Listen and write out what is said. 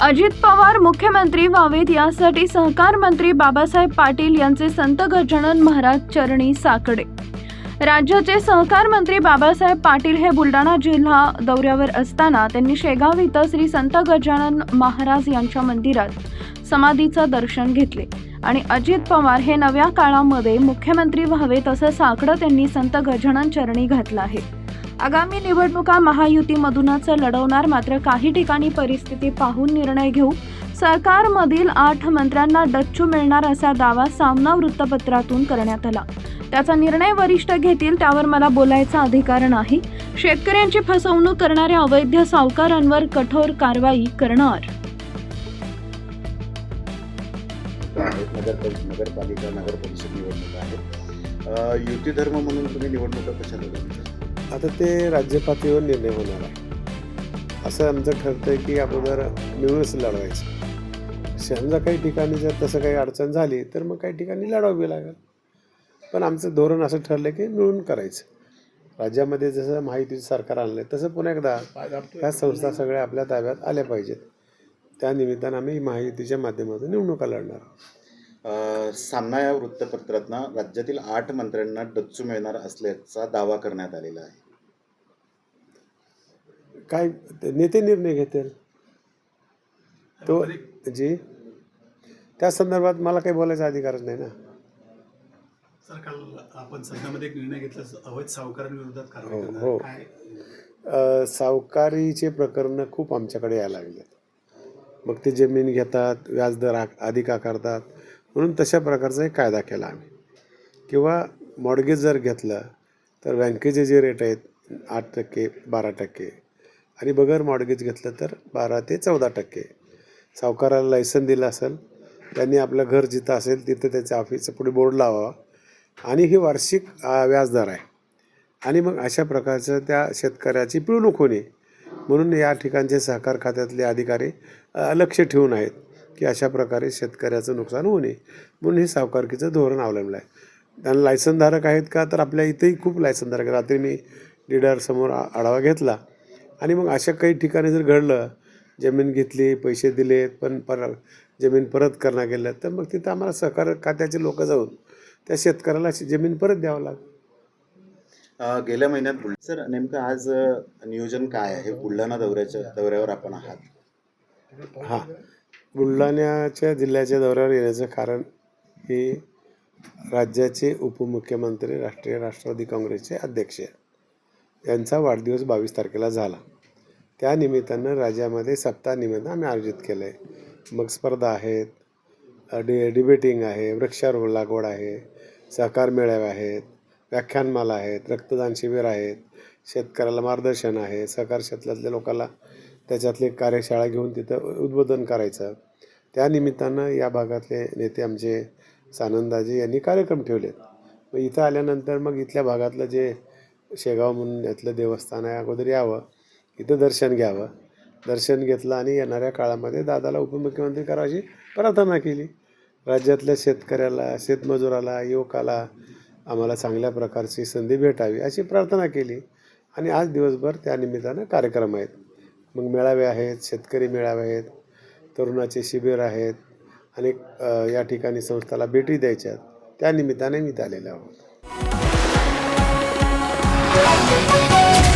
अजित पवार मुख्यमंत्री व्हावेत यासाठी सहकार मंत्री बाबासाहेब पाटील यांचे संत गजानन महाराज चरणी साकडे. राज्याचे सहकार मंत्री बाबासाहेब पाटील हे बुलढाणा जिल्हा दौऱ्यावर असताना त्यांनी शेगाव इथं श्री संत गजानन महाराज यांच्या मंदिरात समाधीचं दर्शन घेतले. आणि अजित पवार हे नव्या काळामध्ये मुख्यमंत्री व्हावेत असं साकडं त्यांनी संत गजानन चरणी घातलं आहे. आगामी निवडणुका महायुतीमधूनच लढवणार मात्र काही ठिकाणी परिस्थिती पाहून निर्णय घेऊ. सरकारमधील आठ मंत्र्यांना डच्चू मिळणार असा दावा सामना वृत्तपत्रातून करण्यात आला. त्याचा निर्णय वरिष्ठ घेतील त्यावर मला बोलायचा अधिकार नाही. शेतकऱ्यांची फसवणूक करणाऱ्या अवैध सावकारांवर कठोर कारवाई करणार. नगरपालिका नगर परिषद निवडणूक आहे. युती धर्म म्हणून तुम्ही निवडणुका कशा लढवता? आता ते राज्य पातळीवर निर्णय होणार आहे. असं आमचं ठरतं आहे की अगोदर मिळूनच लढवायचं. समजा काही ठिकाणी जर तसं काही अडचण झाली तर मग काही ठिकाणी लढावी लागेल. पण आमचं धोरण असं ठरलं की मिळून करायचं. राज्यामध्ये जसं माहितीचं सरकार आणलं आहे तसं पुन्हा एकदा ह्या संस्था सगळ्या आपल्या ताब्यात आल्या पाहिजेत. त्या निमित्तानं आम्ही माहितीच्या माध्यमातून निवडणुका लढणार आहोत. सामना या वृत्तपत्रातनं राज्यातील आठ मंत्र्यांना डच्चू मिळणार असल्याचा दावा करण्यात आलेला आहे. काय नेते निर्णय घेतील? तो जी त्या संदर्भात मला काही बोलायचा अधिकारच नाही ना. सर काल आपण सदनामध्ये एक निर्णय घेतला अवैध सावकारांविरोधात कारवाई हो, करणार. हो. काय? अ, सावकारीचे प्रकरणं खूप आमच्याकडे यायला लागलेत मग ते जमीन घेतात व्याजदर आक अधिक आकारतात. म्हणून तशा प्रकारचा एक कायदा केला आम्ही. किंवा मॉडगेज जर घेतलं तर बँकेचे जे रेट आहेत आठ टक्के बारा टक्के आणि बगर मॉडगेज घेतलं तर बारा ते चौदा टक्के. सावकाराला लायसन दिलं असेल त्यांनी आपलं घर जिथं असेल तिथं त्याच्या ऑफिसचं पुढे बोर्ड लावावा. आणि ही वार्षिक व्याजदर आहे. आणि मग अशा प्रकारचं त्या शेतकऱ्याची पिळवणूक होणे. म्हणून या ठिकाणचे सहकार खात्यातले अधिकारी लक्ष ठेवून आहेत की अशा प्रकारे शेतकऱ्याचं नुकसान होऊ नये. म्हणून हे सावकारकीचं धोरण अवलंबलं आहे. त्यांना लायसनधारक आहेत का? तर आपल्या इथेही खूप लायसनधारक रात्री मी लिडरसमोर आढावा घेतला. आणि मग अशा काही ठिकाणी जर घडलं जमीन घेतली पैसे दिले पण पर जमीन परत करणं गेलं तर मग तिथं आम्हाला सहकार खात्याचे लोक जाऊन त्या शेतकऱ्याला अशी जमीन परत द्यावं लागेल गेल्या महिन्यात बुल सर नेमकं आज नियोजन काय आहे? बुलढाणा दौऱ्याच्या दौऱ्यावर आपण आहात. हां. बुलढाण्याच्या जिल्ह्याच्या दौऱ्यावर येण्याचं कारण हे राज्याचे उपमुख्यमंत्री राष्ट्रीय राष्ट्रवादी काँग्रेसचे अध्यक्ष यांचा वाढदिवस बावीस तारखेला झाला. त्यानिमित्तानं राज्यामध्ये सप्ताह निमित्त आम्ही आयोजित केलं आहे मग स्पर्धा आहेत डि डिबेटिंग आहे वृक्षारोपण लागवड आहे सहकार मेळावे आहेत व्याख्यानमाला आहेत रक्तदान शिबिर आहेत शेतकऱ्याला मार्गदर्शन आहे सहकार क्षेत्रातल्या लोकांना त्याच्यातली कार्यशाळा घेऊन तिथं उद्बोधन करायचं. त्यानिमित्तानं या भागातले नेते आमचे सानंदाजी यांनी कार्यक्रम ठेवलेत. मग इथं आल्यानंतर मग इथल्या भागातलं जे शेगाव म्हणून यातलं देवस्थान आहे अगोदर यावं इथं दर्शन घ्यावं. दर्शन घेतलं आणि येणाऱ्या काळामध्ये दादाला उपमुख्यमंत्री करायची प्रार्थना केली. राज्यातल्या शेतकऱ्याला शेतमजुराला युवकाला आम्हाला चांगल्या प्रकारची संधी भेटावी अशी प्रार्थना केली. आणि आज दिवसभर त्या निमित्तानं कार्यक्रम आहेत. मग मेळावे आहेत शेतकरी मेळावे आहेत तरुणाचे शिबिर आहेत. अनेक या ठिकाणी संस्थाला भेटी द्यायच्यात त्या निमित्ताने मी आलेलो आहोत. Thank you.